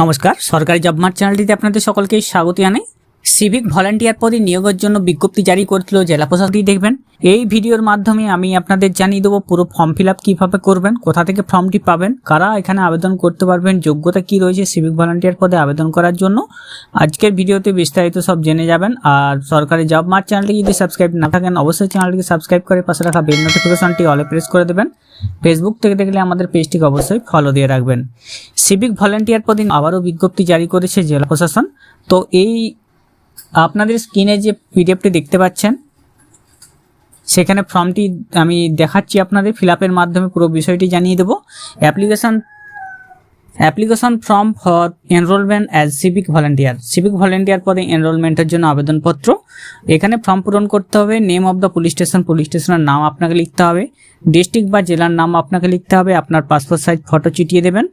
নমস্কার সরকারি job mart চ্যানেলটিতে আপনাদের সকলকে স্বাগত জানাই। সিভিক ভলান্টিয়ার পদে নিয়োগের জন্য বিজ্ঞপ্তি জারি করেছিল জেলা প্রশাসনটি দেখবেন, এই ভিডিওর মাধ্যমে আমি আপনাদের জানিয়ে দেবো পুরো ফর্ম ফিল আপ কীভাবে করবেন, কোথা থেকে ফর্মটি পাবেন, কারা এখানে আবেদন করতে পারবেন, যোগ্যতা কি রয়েছে সিভিক ভলান্টিয়ার পদে আবেদন করার জন্য। আজকের ভিডিওতে বিস্তারিত সব জেনে যাবেন, আর সরকারি জব মার্ট চ্যানেলটি যদি সাবস্ক্রাইব না থাকেন, অবশ্যই চ্যানেলটিকে সাবস্ক্রাইব করে পাশে রাখা বেল নোটিফিকেশনটি অলে প্রেস করে দেবেন। ফেসবুক থেকে দেখলে আমাদের পেজটিকে অবশ্যই ফলো দিয়ে রাখবেন। সিভিক ভলান্টিয়ার পদে আবারও বিজ্ঞপ্তি জারি করেছে জেলা প্রশাসন। তো এই আপনাদের স্ক্রিনে যে পিডিএফটি দেখতে পাচ্ছেন, সেখানে ফর্মটি আমি দেখাচ্ছি আপনাদের ফিল মাধ্যমে পুরো বিষয়টি জানিয়ে দেবো। Application application form for enrolment as civic volunteer. Civic volunteer পদে এনরোলমেন্টের জন্য আবেদনপত্র। এখানে ফর্ম পূরণ করতে হবে, name of the police station, police স্টেশনের নাম আপনাকে লিখতে হবে, ডিস্ট্রিক্ট বা জেলার নাম আপনাকে লিখতে হবে, আপনার পাসপোর্ট সাইজ, ফটো চিটিয়ে দেবেন,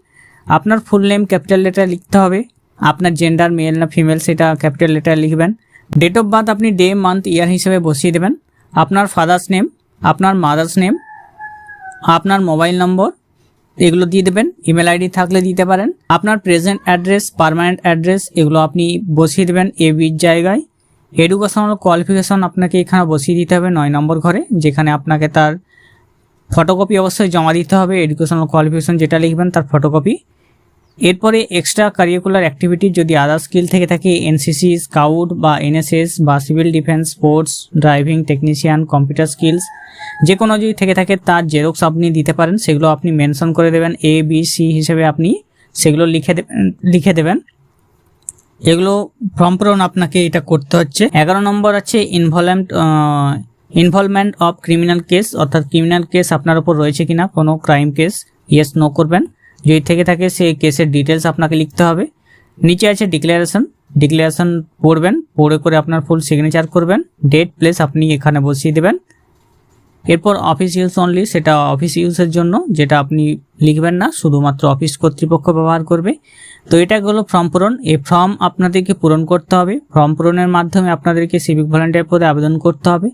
আপনার ফুল নেম, ক্যাপিটাল লেটার লিখতে হবে আপনার জেন্ডার মেল না ফিমেল সেটা ক্যাপিটাল লেটার লিখবেন। ডেট অফ বার্থ আপনি ডে মান্থ ইয়ার হিসেবে বসিয়ে দেবেন। আপনার ফাদার্স নেম আপনার মাদার্স নেম আপনার মোবাইল নম্বর এগুলো দিয়ে দেবেন। ইমেল আইডি থাকলে দিতে পারেন। আপনার প্রেজেন্ট অ্যাড্রেস পারমানেন্ট অ্যাড্রেস এগুলো আপনি বসিয়ে দেবেন এ বির জায়গায়। এডুকেশনাল কোয়ালিফিকেশন আপনাকে এখানে বসিয়ে দিতে হবে নয় নম্বর ঘরে, যেখানে আপনাকে তার ফটোকপি অবশ্যই জমা দিতে হবে। এডুকেশনাল কোয়ালিফিকেশন যেটা লিখবেন, তার ফটোকপি এরপরে এক্সট্রা কারিকুলার অ্যাক্টিভিটি যদি আদার স্কিল থেকে থাকে এনসিসি স্কাউট বা এনএসএস বা civil defence sports driving technician computer skills যে কোনো যদি থেকে থাকে তার জেরক্স আপনি দিতে পারেন, সেগুলো আপনি মেনশন করে দেবেন এ বি সি হিসেবে আপনি সেগুলো লিখে লিখে দেবেন। এগুলো ফর্ম পূরণ আপনাকে এটা করতে হচ্ছে। এগারো নম্বর আছে involvement involvement of criminal case অর্থাৎ ক্রিমিনাল কেস আপনার উপর রয়েছে কিনা, কোনো ক্রাইম কেস ইয়েস নো করবেন। যদি থেকে থাকে সেই কেসের ডিটেলস আপনাকে লিখতে হবে। নিচে আছে ডিক্লারেশন ডিক্লারেশন পড়বেন, পড়ে করে আপনার ফুল সিগনেচার করবেন। ডেট প্লেস আপনি এখানে বসিয়ে দেবেন। এরপর অফিস ইউজ অনলি সেটা অফিস ইউজের জন্য, যেটা আপনি লিখবেন না, শুধুমাত্র অফিস কর্তৃপক্ষ ব্যবহার করবে। তো এটা হলো ফর্ম পূরণ। এই ফর্ম আপনাদেরকে পূরণ করতে হবে। ফর্ম পূরণের মাধ্যমে আপনাদেরকে সিভিক ভলান্টিয়ার পদে আবেদন করতে হবে।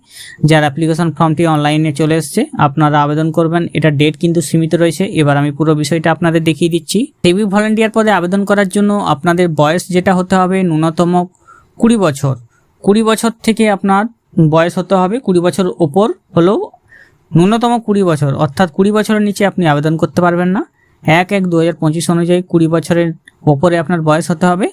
যার অ্যাপ্লিকেশন ফর্মটি অনলাইনে চলে এসছে, আপনারা আবেদন করবেন। এটা ডেট কিন্তু সীমিত রয়েছে। এবার আমি পুরো বিষয়টা আপনাদের দেখিয়ে দিচ্ছি। সিভিক ভলান্টিয়ার পদে আবেদন করার জন্য আপনাদের বয়স যেটা হতে হবে ন্যূনতম কুড়ি বছর। কুড়ি বছর থেকে আপনার বয়স হতে হবে। কুড়ি বছর ওপর হলেও ন্যূনতম কুড়ি বছর, অর্থাৎ কুড়ি বছরের নিচে আপনি আবেদন করতে পারবেন না। এক এক দু হাজার পঁচিশ অনুযায়ী কুড়ি বছরের ওপরে আপনার বয়স হতে হবে।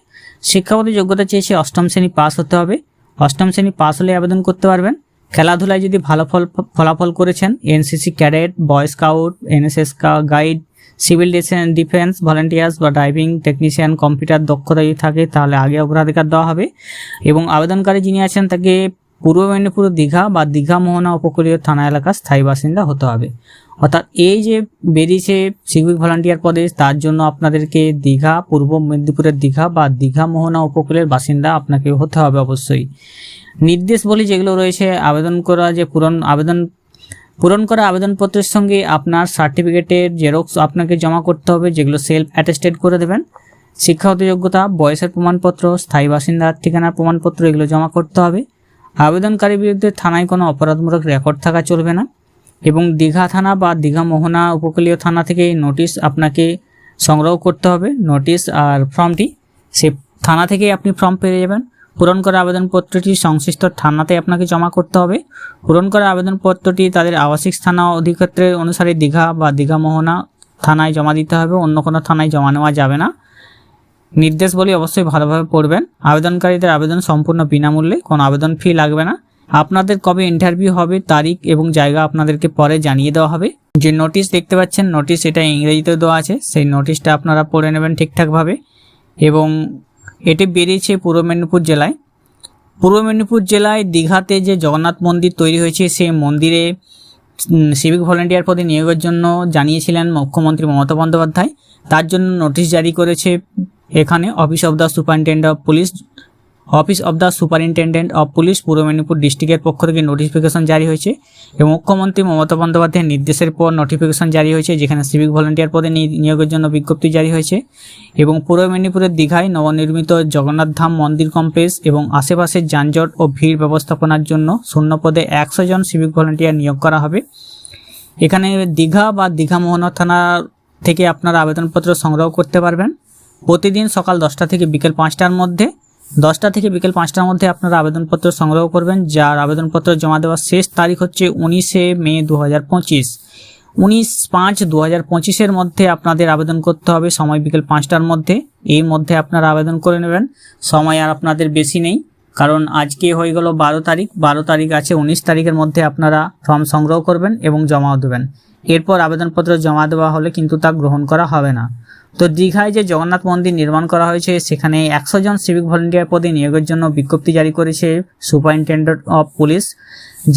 শিক্ষাগত যোগ্যতা চেয়েছে অষ্টম শ্রেণি পাস হতে হবে। অষ্টম শ্রেণি পাস হলে আবেদন করতে পারবেন। খেলাধুলায় যদি ভালো ফল, ফলাফল করেছেন, NCC cadet, boy scout, NSS guide, civil defence, volunteers বা ড্রাইভিং টেকনিশিয়ান, কম্পিউটার দক্ষতা যদি থাকে, তাহলে আগে অগ্রাধিকার দেওয়া হবে। এবং আবেদনকারী যিনি আছেন, তাকে পূর্ব মেদিনীপুর দীঘা বা দীঘা মোহনা উপকূলীয় থানা এলাকার স্থায়ী বাসিন্দা হতে হবে। অর্থাৎ এই যে বেরিয়েছে সিভিক ভলান্টিয়ার পদে, তার জন্য আপনাদেরকে দীঘা, পূর্ব মেদিনীপুরের দীঘা বা দীঘা মোহনা উপকূলের বাসিন্দা আপনাকে হতে হবে অবশ্যই। নির্দেশ বলি যেগুলো রয়েছে, আবেদন করা যে পূরণ, আবেদন, পূরণ করা আবেদনপত্রের সঙ্গে আপনার সার্টিফিকেটের জেরক্স আপনাকে জমা করতে হবে, যেগুলো সেলফ অ্যাটেস্টেড করে দেবেন। শিক্ষাগত যোগ্যতা বয়সের প্রমাণপত্র, স্থায়ী বাসিন্দার ঠিকানার প্রমাণপত্র, এগুলো জমা করতে হবে। আবেদনকারীর বিরুদ্ধে থানায় কোনো অপরাধমূলক রেকর্ড থাকা চলবে না এবং দীঘা থানা বা দীঘা মোহনা উপকূলীয় থানা থেকে নোটিশ আপনাকে সংগ্রহ করতে হবে। নোটিশ আর ফর্মটি সে থানা থেকে আপনি ফর্ম পেয়ে যাবেন। পূরণ করা আবেদনপত্রটি সংশ্লিষ্ট থানাতে আপনাকে জমা করতে হবে। পূরণ করা আবেদনপত্রটি তাদের আবাসিক স্থানা অধিক্ষেত্রের অনুসারে দীঘা বা দীঘা মোহনা থানায় জমা দিতে হবে। অন্য কোনো থানায় জমা নেওয়া যাবে না। নির্দেশ বলি অবশ্যই ভালোভাবে পড়বেন। আবেদনকারীদের আবেদন সম্পূর্ণ বিনামূল্যে, কোনো আবেদন ফি লাগবে না। আপনাদের কবে ইন্টারভিউ হবে, তারিখ এবং জায়গা আপনাদেরকে পরে জানিয়ে দেওয়া হবে। যে নোটিশ দেখতে পাচ্ছেন নোটিশ এটা ইংরেজিতে দেওয়া আছে। সেই নোটিশটা আপনারা পড়ে নেবেন ঠিকঠাকভাবে। এবং এটি বেরিয়েছে পূর্ব মেদিনীপুর জেলায়। পূর্ব মেদিনীপুর জেলায় দীঘাতে যে জগন্নাথ মন্দির তৈরি হয়েছে, সেই মন্দিরে সিভিক ভলেন্টিয়ার পদে নিয়োগের জন্য জানিয়েছিলেন মুখ্যমন্ত্রী মমতা বন্দ্যোপাধ্যায়। তার জন্য নোটিশ জারি করেছে এখানে office of the superintendent of police office of the superintendent of police পূর্ব মেদিনীপুর ডিস্ট্রিক্টের পক্ষ থেকে নোটিফিকেশন জারি হয়েছে এবং মুখ্যমন্ত্রী মমতা বন্দ্যোপাধ্যায়ের নির্দেশের পর নোটিফিকেশন জারি হয়েছে, যেখানে সিভিক ভলেন্টিয়ার পদে নিয়োগের জন্য বিজ্ঞপ্তি জারি হয়েছে এবং পূর্ব মেদিনীপুরের দীঘায় নবনির্মিত জগন্নাথ ধাম মন্দির কমপ্লেক্স এবং আশেপাশের যানজট ও ভিড় ব্যবস্থাপনার জন্য শূন্য পদে একশো জন সিভিক ভলেন্টিয়ার নিয়োগ করা হবে। এখানে দীঘা বা দীঘা মোহনা থানা থেকে আপনারা আবেদনপত্র সংগ্রহ করতে পারবেন। প্রতিদিন সকাল দশটা থেকে বিকেল পাঁচটার মধ্যে, দশটা থেকে বিকেল পাঁচটার মধ্যে আপনারা আবেদনপত্র সংগ্রহ করবেন, যার আবেদনপত্র জমা দেওয়ার শেষ তারিখ হচ্ছে উনিশে মে দু হাজার পঁচিশ। উনিশ পাঁচ দু হাজার পঁচিশের মধ্যে আপনাদের আবেদন করতে হবে, সময় বিকেল পাঁচটার মধ্যে। এই মধ্যে আপনারা আবেদন করে নেবেন, সময় আর আপনাদের বেশি নেই। কারণ আজকে হয়ে গেল বারো তারিখ বারো তারিখ আছে উনিশ তারিখের মধ্যে আপনারা ফর্ম সংগ্রহ করবেন এবং জমাও দেবেন। এরপর আবেদনপত্র জমা দেওয়া হলে কিন্তু তা গ্রহণ করা হবে না। তো দীঘায় যে জগন্নাথ মন্দির নির্মাণ করা হয়েছে, সেখানে একশো জন সিভিক ভলেন্টিয়ার পদে নিয়োগের জন্য বিজ্ঞপ্তি জারি করেছে সুপারিনটেন্ডেন্ট অফ পুলিশ।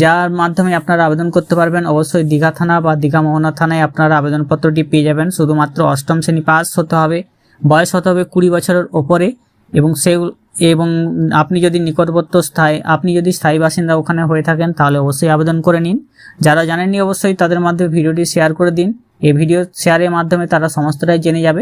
যার মাধ্যমে আপনারা আবেদন করতে পারবেন, অবশ্যই দীঘা থানা বা দীঘা মোহনা থানায় আপনারা আবেদনপত্রটি পেয়ে যাবেন। শুধুমাত্র অষ্টম শ্রেণি পাস হতে হবে, বয়স হতে হবে কুড়ি বছরের ওপরে এবং সে এবং আপনি যদি নিকটবর্ত স্থায়ী, আপনি যদি স্থায়ী বাসিন্দা ওখানে হয়ে থাকেন, তাহলে অবশ্যই আবেদন করে নিন। যারা জানেননি অবশ্যই তাদের মাধ্যমে ভিডিওটি শেয়ার করে দিন। এই ভিডিও শেয়ারের মাধ্যমে তারা সমস্তটাই জেনে যাবে।